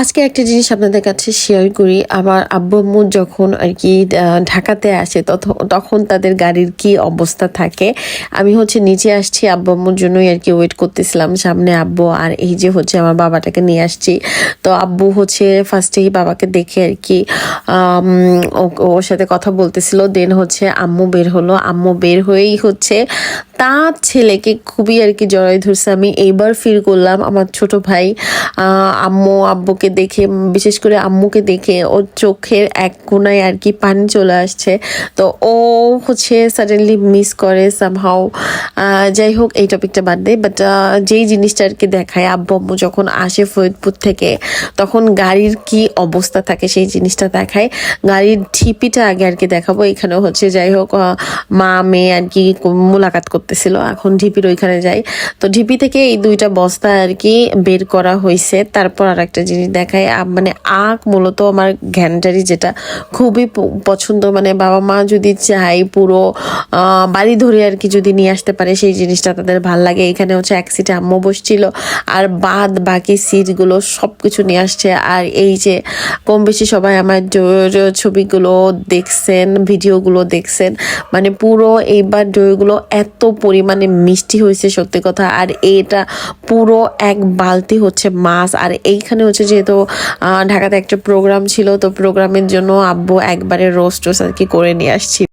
আজকে একটা জিনিস আপনাদের কাছে শেয়ার করি। আমার আব্বু আম্মু যখন আর কি ঢাকাতে আসে তখন তাদের গাড়ির কি অবস্থা থাকে, আমি হচ্ছে নিচে আসছি, আব্বু আম্মুর জন্যই আর কি ওয়েট করতেছিলাম সামনে আব্বু আর এই যে হচ্ছে আমার বাবাটাকে নিয়ে আসছি। তো আব্বু হচ্ছে ফার্স্টেই বাবাকে দেখে আর কি ওর সাথে কথা বলতেছিল দেন হচ্ছে আম্মু বের হলো। আম্মু বের হয়েই হচ্ছে তার ছেলেকে খুবই আর কি জড়াই ধরছে। আমি এইবার ফিল করলাম আমার ছোট ভাই আম্মু, আব্বুকে দেখে, বিশেষ করে আম্মুকে দেখে ওর চোখের এক কোনায় আর কি পানি চলে আসছে। তো ও হচ্ছে সাডেনলি মিস করে সামহাও যাই হোক, এই টপিকটা বাদ দেয় বাট যেই জিনিসটা আর কি দেখায় আব্বু আম্মু যখন আসে ফরিদপুর থেকে, তখন গাড়ির কি অবস্থা থাকে সেই জিনিসটা দেখায়। গাড়ির ঢিপিটা আগে আর কি দেখাবো এখানে হচ্ছে যাই হোক মা, মেয়ে আর কি মোলাকাত করতেছিল, এখন ঢিপির ওইখানে যাই। তো ঢিপি থেকে এই দুইটা বস্তা আর কি বের করা হয়েছে তারপর আর একটা জিনিস দেখায় মানে আখ মূলত আমার ঘ্যানটারি যেটা খুবই পছন্দ মানে বাবা মা যদি চায় পুরো বাড়ি ধরে আর কি যদি নিয়ে আসতে পারে সেই জিনিসটা তাদের ভালো লাগে। এখানে হচ্ছে এক সিটে আম্মু বসছিল, আর বাদ বাকি সিটগুলো সব কিছু নিয়ে আসছে। আর এই যে কম বেশি সবাই আমার ছবিগুলো দেখছেন ভিডিওগুলো দেখছেন মানে পুরো এইবার দইগুলো এত পরিমাণে মিষ্টি হয়েছে সত্যি কথা। আর এটা পুরো এক বালতি হচ্ছে মাছ। আর এইখানে হচ্ছে যেহেতু ঢাকাতে একটা প্রোগ্রাম ছিল, তো প্রোগ্রামের জন্য আব্বু একবারে রোস্ট টোস্ট আর কি করে নিয়ে আসছি